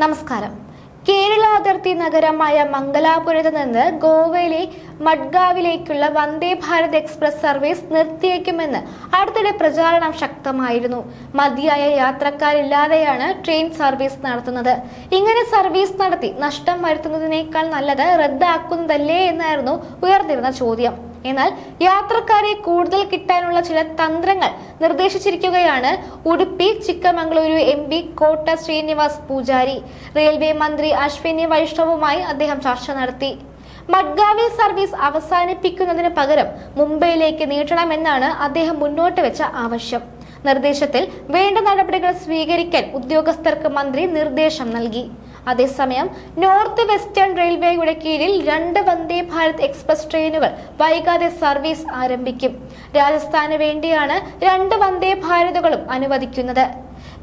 നമസ്കാരം. കേരള അതിർത്തി നഗരമായ മംഗലാപുരത്ത് നിന്ന് ഗോവയിലെ മഡ്ഗാവിലേക്കുള്ള വന്ദേ ഭാരത് എക്സ്പ്രസ് സർവീസ് നിർത്തിയേക്കുമെന്ന് അടുത്തിടെ പ്രചാരണം ശക്തമായിരുന്നു. മതിയായ യാത്രക്കാരില്ലാതെയാണ് ട്രെയിൻ സർവീസ് നടത്തുന്നത്. ഇങ്ങനെ സർവീസ് നടത്തി നഷ്ടം വരുത്തുന്നതിനേക്കാൾ നല്ലത് റദ്ദാക്കുന്നതല്ലേ എന്നായിരുന്നു ഉയർന്നിരുന്ന ചോദ്യം. എന്നാൽ യാത്രക്കാരെ കൂടുതൽ കിട്ടാനുള്ള ചില തന്ത്രങ്ങൾ നിർദ്ദേശിച്ചിരിക്കുകയാണ്. ഉടുപ്പി ചിക്കമംഗളൂരു എം പി കോട്ട ശ്രീനിവാസ് പൂജാരി റെയിൽവേ മന്ത്രി അശ്വിനി വൈഷ്ണവുമായി അദ്ദേഹം ചർച്ച നടത്തി. മഡ്ഗാവിൽ സർവീസ് അവസാനിപ്പിക്കുന്നതിന് പകരം മുംബൈയിലേക്ക് നീട്ടണമെന്നാണ് അദ്ദേഹം മുന്നോട്ട് വെച്ച ആവശ്യം. നിർദ്ദേശത്തിൽ വേണ്ട നടപടികൾ സ്വീകരിക്കാൻ ഉദ്യോഗസ്ഥർക്ക് മന്ത്രി നിർദ്ദേശം നൽകി. അതേസമയം നോർത്ത് വെസ്റ്റേൺ റെയിൽവേയുടെ കീഴിൽ രണ്ട് വന്ദേ ഭാരത് എക്സ്പ്രസ് ട്രെയിനുകൾ വൈകാതെ സർവീസ് ആരംഭിക്കും. രാജസ്ഥാന് വേണ്ടിയാണ് രണ്ട് വന്ദേ ഭാരതുകളും അനുവദിക്കുന്നത്.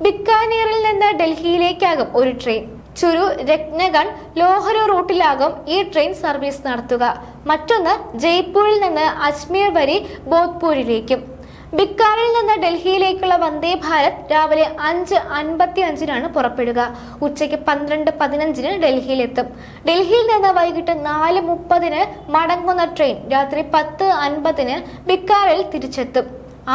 ബിക്കാനീറിൽ നിന്ന് ഡൽഹിയിലേക്കാകും ഒരു ട്രെയിൻ. ചുരു രത്നഗൺ ലോഹരു റൂട്ടിലാകും ഈ ട്രെയിൻ സർവീസ് നടത്തുക. മറ്റൊന്ന് ജയ്പൂരിൽ നിന്ന് അജ്മീർ വരെ ബോധ്പൂരിലേക്കും. ബിക്കാറിൽ നിന്ന് ഡൽഹിയിലേക്കുള്ള വന്ദേ ഭാരത് രാവിലെ അഞ്ച് അൻപത്തി അഞ്ചിനാണ് പുറപ്പെടുക. ഉച്ചയ്ക്ക് പന്ത്രണ്ട് പതിനഞ്ചിന് ഡൽഹിയിലെത്തും. ഡൽഹിയിൽ നിന്ന് വൈകിട്ട് നാല് മുപ്പതിന് മടങ്ങുന്ന ട്രെയിൻ രാത്രി പത്ത് അൻപതിന് ബിക്കാറിൽ തിരിച്ചെത്തും.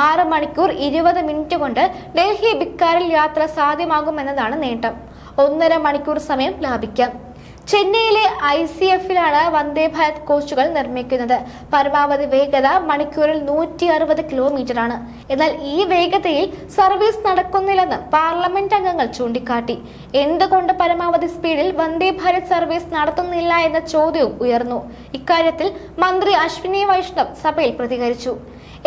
ആറ് മണിക്കൂർ ഇരുപത് മിനിറ്റ് കൊണ്ട് ഡൽഹി ബിക്കാറിൽ യാത്ര സാധ്യമാകുമെന്നതാണ് നേട്ടം. ഒന്നര മണിക്കൂർ സമയം ലാഭിക്കാം. ചെന്നൈയിലെ ഐ സി എഫിലാണ് വന്ദേ ഭാരത് കോച്ചുകൾ നിർമ്മിക്കുന്നത്. പരമാവധി വേഗത മണിക്കൂറിൽ നൂറ്റി അറുപത് കിലോമീറ്റർ ആണ് എന്നാൽ ഈ വേഗതയിൽ സർവീസ് നടക്കുന്നില്ലെന്ന് പാർലമെന്റ് അംഗങ്ങൾ ചൂണ്ടിക്കാട്ടി. എന്തുകൊണ്ട് പരമാവധി സ്പീഡിൽ വന്ദേ ഭാരത് സർവീസ് നടത്തുന്നില്ല എന്ന ചോദ്യവും ഉയർന്നു. ഇക്കാര്യത്തിൽ മന്ത്രി അശ്വിനി വൈഷ്ണവ് സഭയിൽ പ്രതികരിച്ചു.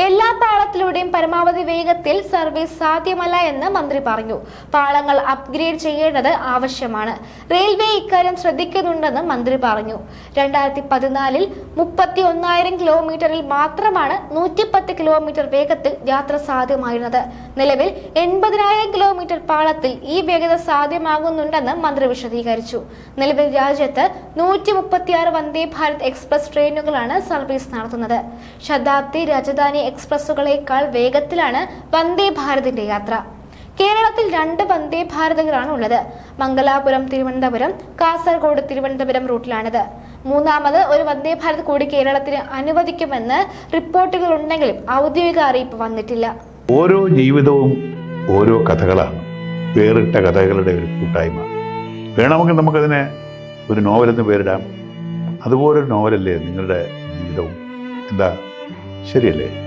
എല്ലാ പാളത്തിലൂടെയും പരമാവധി വേഗത്തിൽ സർവീസ് സാധ്യമല്ല എന്ന് മന്ത്രി പറഞ്ഞു. പാളങ്ങൾ അപ്ഗ്രേഡ് ചെയ്യേണ്ടത് ആവശ്യമാണ്. റെയിൽവേ ഇക്കാര്യം ശ്രദ്ധിക്കുന്നുണ്ടെന്ന് മന്ത്രി പറഞ്ഞു. രണ്ടായിരത്തി പതിനാലിൽ മുപ്പത്തി ഒന്നായിരം കിലോമീറ്ററിൽ മാത്രമാണ് നൂറ്റിപ്പത്ത് കിലോമീറ്റർ വേഗത്തിൽ യാത്ര സാധ്യമായിരുന്നത്. നിലവിൽ എൺപതിനായിരം കിലോമീറ്റർ പാളത്തിൽ ഈ വേഗത സാധ്യമാകുന്നുണ്ടെന്ന് മന്ത്രി വിശദീകരിച്ചു. നിലവിൽ രാജ്യത്ത് നൂറ്റി മുപ്പത്തിയാറ് വന്ദേ ഭാരത് എക്സ്പ്രസ് ട്രെയിനുകളാണ് സർവീസ് നടത്തുന്നത്. ശതാബ്ദി രാജധാനി എക്സ്പ്രസുകളേക്കാൾ വേഗത്തിലാണ് വന്ദേ ഭാരതിന്റെ യാത്ര. കേരളത്തിൽ രണ്ട് വന്ദേ ഭാരതങ്ങളാണ് ഉള്ളത്. മംഗലാപുരം തിരുവനന്തപുരം കാസർഗോഡ് തിരുവനന്തപുരം റൂട്ടിലാണിത്. മൂന്നാമത് ഒരു വന്ദേ ഭാരത് കൂടി കേരളത്തിന് അനുവദിക്കുമെന്ന് റിപ്പോർട്ടുകൾ ഉണ്ടെങ്കിലും ഔദ്യോഗിക അറിയിപ്പ് വന്നിട്ടില്ല. ഓരോ ജീവിതവും ഓരോ കഥകളാണ്. വേറിട്ട കഥകളുടെ ഒരു കൂട്ടായ്മ. വേണമെങ്കിൽ നമുക്കതിനെ ഒരു നോവലെന്ന് പേരിടാം. അതുപോലൊരു നോവലല്ലേ നിങ്ങളുടെ ജീവിതവും? എന്താ? ശരിയല്ലേ?